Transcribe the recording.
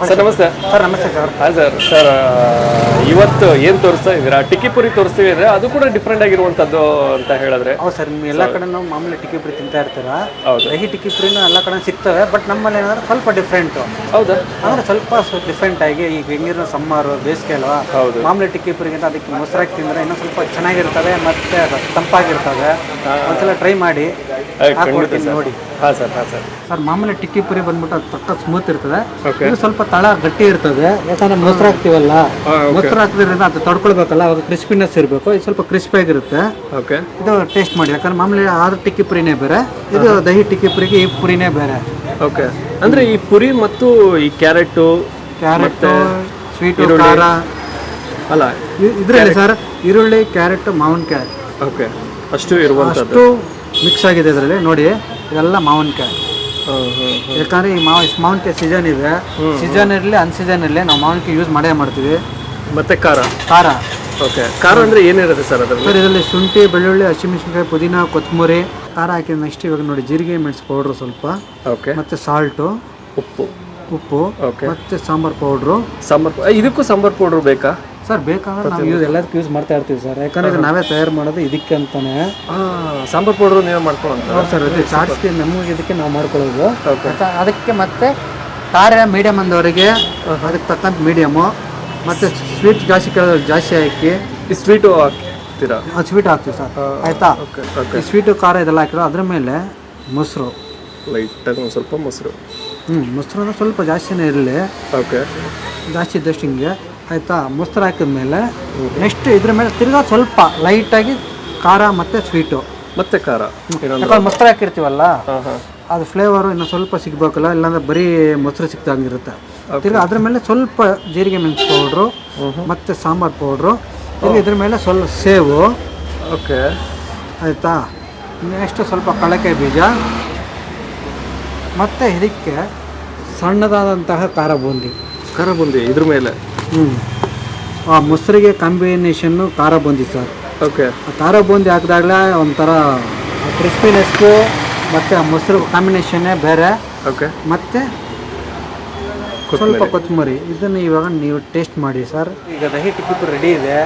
Sir ನಮಸ್ತೆ. Sir ನಮಸ್ತೆ sir. ಹಾಂ ಸರ್ ಸರ್ ಇವತ್ತು ಏನು ತೋರಿಸ್ತಾ ಇದ್ದೀರಾ? ಟಿಕ್ಕಿ ಪುರಿ ತೋರಿಸ್ತಿದ್ರೆ ಅದು ಕೂಡ ಡಿಫ್ರೆಂಟ್ ಆಗಿರುವಂಥದ್ದು ಅಂತ ಹೇಳಿದ್ರೆ. ಹೌದು ಸರ್ ನಿಮ್ಮ ಎಲ್ಲ ನಾವು ಮಾಮೂಲಿ ಟಿಕ್ಕಿ ಪುರಿ ತಿಂತಾ ಇರ್ತೀರಾ? ಹೌದು. ದಹಿ ಟಿಕ್ಕಿ ಪುರಿನೂ ಎಲ್ಲ ಕಡೆ ಸಿಗ್ತವೆ ಬಟ್ ನಮ್ಮಲ್ಲಿ ಏನಂದ್ರೆ ಸ್ವಲ್ಪ ಡಿಫ್ರೆಂಟು ಹೌದಾ? ಅಂದ್ರೆ ಸ್ವಲ್ಪ ಡಿಫ್ರೆಂಟ್ ಆಗಿ ಈಗ ಹೆಂಗಿರೋ ಸಮ್ಮಾರು ಬೇಸಿಗೆ ಅಲ್ವಾ? ಹೌದು. ಮಾಮೂಲಿ ಟಿಕ್ಕಿ ಪುರಿಗಿಂತ ಅದಕ್ಕೆ ಮೊಸರಾಗಿ ತಿಂದರೆ ಇನ್ನೂ ಸ್ವಲ್ಪ ಚೆನ್ನಾಗಿರ್ತವೆ ಮತ್ತೆ ತಂಪಾಗಿರ್ತವೆ. ಒಂದ್ಸಲ ಟ್ರೈ ಮಾಡಿ. ಖಂಡಿತ ಸರ್. ನೋಡಿ. ಹಾಂ ಸರ್ ಹಾಂ ಸರ್. ಸರ್ ಮಾಮೂಲಿ ಟಿಕ್ಕಿ ಪುರಿ ಬಂದ್ಬಿಟ್ಟು ಅದು ಸ್ಮೂತ್ ಇರ್ತದೆ. ಇದು ಸ್ವಲ್ಪ ತಳ ಗಟ್ಟಿ ಇರ್ತದೆ. ಯಾಕಂದ್ರೆ ಮೊಸರು ಹಾಕ್ತೀವಲ್ಲ ಮೊಸರು ಹಾಕಿದ್ರಿಂದ ಅದು ತಡ್ಕೊಳ್ಬೇಕಲ್ಲ ಅವಾಗ ಕ್ರಿಸ್ಪಿನೆಸ್ ಇರಬೇಕು. ಇದು ಸ್ವಲ್ಪ ಕ್ರಿಸ್ಪಿ ಆಗಿರುತ್ತೆ ಓಕೆ. ಇದು ಟೇಸ್ಟ್ ಮಾಡಿ. ಯಾಕಂದ್ರೆ ಮಾಮೂಲಿ ಆರು ಟಿಕ್ಕಿ ಪುರಿನೇ ಬೇರೆ ಇದು ದಹಿ ಟಿಕ್ಕಿ ಪುರಿಗೆ ಈ ಪುರಿನೇ ಬೇರೆ. ಓಕೆ. ಅಂದ್ರೆ ಈ ಪುರಿ ಮತ್ತು ಈ ಕ್ಯಾರೆಟು ಕ್ಯಾರೆಟ್ ಸ್ವೀಟು ಖಾರ. ಅಲ್ಲ ಇದ್ರೆ ಇದ್ರಲ್ಲಿ ಸರ್ ಈರುಳ್ಳಿ ಕ್ಯಾರೆಟ್ ಮಾವಿನಕಾಯಿ. ಓಕೆ. ಅಷ್ಟು ಇರುವಂಥದ್ದು. ಅಷ್ಟು ಮಿಕ್ಸ್ ಆಗಿದೆ ಇದರಲ್ಲಿ ನೋಡಿ ಇದೆಲ್ಲ ಮಾವಿನಕಾಯಿ. ಯಾಕಂದ್ರೆ ಈ ಮಾವ ಮಾವಿನಕಾಯಿ ಸೀಸನ್ ಇದೆ. ಸೀಸನ್ ಇರಲಿ ಅನ್ಸೀಸನ್ ಇರಲಿ ನಾವು ಮಾವಿನಕಾಯಿ ಯೂಸ್ ಮಾಡೇ ಮಾಡ್ತೀವಿ. ಮತ್ತೆ ಖಾರ? ಖಾರ. ಓಕೆ. ಖಾರ ಅಂದರೆ ಏನಿರುತ್ತೆ ಸರ್ ಅದರಲ್ಲಿ? ಸರ್ ಇದರಲ್ಲಿ ಶುಂಠಿ ಬೆಳ್ಳುಳ್ಳಿ ಹಸಿಮೆಣಸಿನ್ಕಾಯಿ ಪುದೀನ ಕೊತ್ತಂಬರಿ ಖಾರ ಹಾಕಿದ ನೆಕ್ಸ್ಟ್ ಇವಾಗ ನೋಡಿ ಜೀರಿಗೆ ಮೆಣಸು ಪೌಡ್ರು ಸ್ವಲ್ಪ. ಓಕೆ. ಮತ್ತು ಸಾಲ್ಟು ಉಪ್ಪು. ಉಪ್ಪು. ಓಕೆ. ಮತ್ತೆ ಸಾಂಬಾರ್ ಪೌಡ್ರು ಸಾಂಬಾರ್ ಇದಕ್ಕೂ ಸಾಂಬಾರ್ ಪೌಡ್ರು ಬೇಕಾ? ಸರ್ ಬೇಕಾದ್ರೆ ನಾವು ಯೂಸ್ ಎಲ್ಲದಕ್ಕೆ ಯೂಸ್ ಮಾಡ್ತಾ ಇರ್ತೀವಿ ಸರ್. ಯಾಕಂದ್ರೆ ಇದು ನಾವೇ ತಯಾರು ಮಾಡೋದು ಇದಕ್ಕೆ ಅಂತಾನೆ. ಸಾಂಬಾರ್ ಪೌಡ್ರು ನೀವೇ ಮಾಡ್ಕೊಳ್ಳೋ ಸರ್ ಚಾಟ್ಸ್ಗೆ ನಮಗೆ ಇದಕ್ಕೆ ನಾವು ಮಾಡ್ಕೊಳ್ಳೋದು. ಅದಕ್ಕೆ ಮತ್ತೆ ಖಾರ ಮೀಡಿಯಮ್ ಅಂದವರಿಗೆ ಅದಕ್ಕೆ ತಕ್ಕಂತ ಮೀಡಿಯಮು ಮತ್ತು ಸ್ವೀಟ್ ಜಾಸ್ತಿ ಕೇಳೋದು ಜಾಸ್ತಿ ಹಾಕಿ. ಈ ಸ್ವೀಟು ಹಾಕ್ತೀರಾ? ಸ್ವೀಟ್ ಹಾಕ್ತೀವಿ ಸರ್. ಆಯಿತಾ? Okay okay. ಈ ಸ್ವೀಟು ಖಾರ ಇದೆಲ್ಲ ಹಾಕಿರೋ ಅದ್ರ ಮೇಲೆ ಮೊಸರು. ಲೈಟಾಗಿ ಒಂದು ಸ್ವಲ್ಪ ಮೊಸರು. ಹ್ಞೂ ಮೊಸರು ಅಂದ್ರೆ ಸ್ವಲ್ಪ ಜಾಸ್ತಿನೇ ಇರಲಿ. ಓಕೆ. ಜಾಸ್ತಿ ಇದ್ದಷ್ಟು ಹಿಂಗೆ. ಆಯಿತಾ? ಮೊಸರು ಹಾಕಿದ್ಮೇಲೆ ನೆಕ್ಸ್ಟ್ ಇದ್ರ ಮೇಲೆ ತಿರ್ಗಾ ಸ್ವಲ್ಪ ಲೈಟಾಗಿ ಖಾರ ಮತ್ತು ಸ್ವೀಟು ಮತ್ತೆ ಖಾರ. ಯಾಕಂದ್ರೆ ಮೊಸರು ಹಾಕಿರ್ತೀವಲ್ಲ? ಅದು ಫ್ಲೇವರು ಇನ್ನೂ ಸ್ವಲ್ಪ ಸಿಗ್ಬೇಕಲ್ಲ ಇಲ್ಲಾಂದ್ರೆ ಬರೀ ಮೊಸರು ಸಿಗ್ತಾಂಗಿರುತ್ತೆ ತಿರ್ಗಿ ಅದ್ರ ಮೇಲೆ ಸ್ವಲ್ಪ ಜೀರಿಗೆ ಮೆಣಸು ಪೌಡ್ರು ಮತ್ತು ಸಾಂಬಾರು ಪೌಡ್ರು ತಿರ್ಗಿ ಇದ್ರ ಮೇಲೆ ಸ್ವಲ್ಪ ಸೇವು. ಓಕೆ ಆಯಿತಾ? ನೆಕ್ಸ್ಟ್ ಸ್ವಲ್ಪ ಕಳಕೆ ಬೀಜ ಮತ್ತು ಇದಕ್ಕೆ ಸಣ್ಣದಾದಂತಹ ಖಾರ ಬೂಂದಿ. ಖಾರ ಬೂಂದಿ ಇದ್ರ ಮೇಲೆ? ಹ್ಞೂ ಆ ಮೊಸರಿಗೆ ಕಾಂಬಿನೇಷನ್ನು ಖಾರ ಬೂಂದಿ ಸರ್. ಓಕೆ. ಆ ಖಾರ ಬೂಂದಿ ಹಾಕಿದಾಗಲೇ ಒಂಥರ ಕ್ರಿಸ್ಪಿನೆಸ್ಸು ಮತ್ತು ಆ ಮೊಸರು ಕಾಂಬಿನೇಷನ್ನೇ ಬೇರೆ. ಓಕೆ. ಮತ್ತು ಸ್ವಲ್ಪ ಕೊತ್ತಂಬರಿ. ಇದನ್ನು ಇವಾಗ ನೀವು ಟೇಸ್ಟ್ ಮಾಡಿ ಸರ್. ಈಗ ದಹಿ ಟಿಕ್ಕಿ ರೆಡಿ ಇದೆ.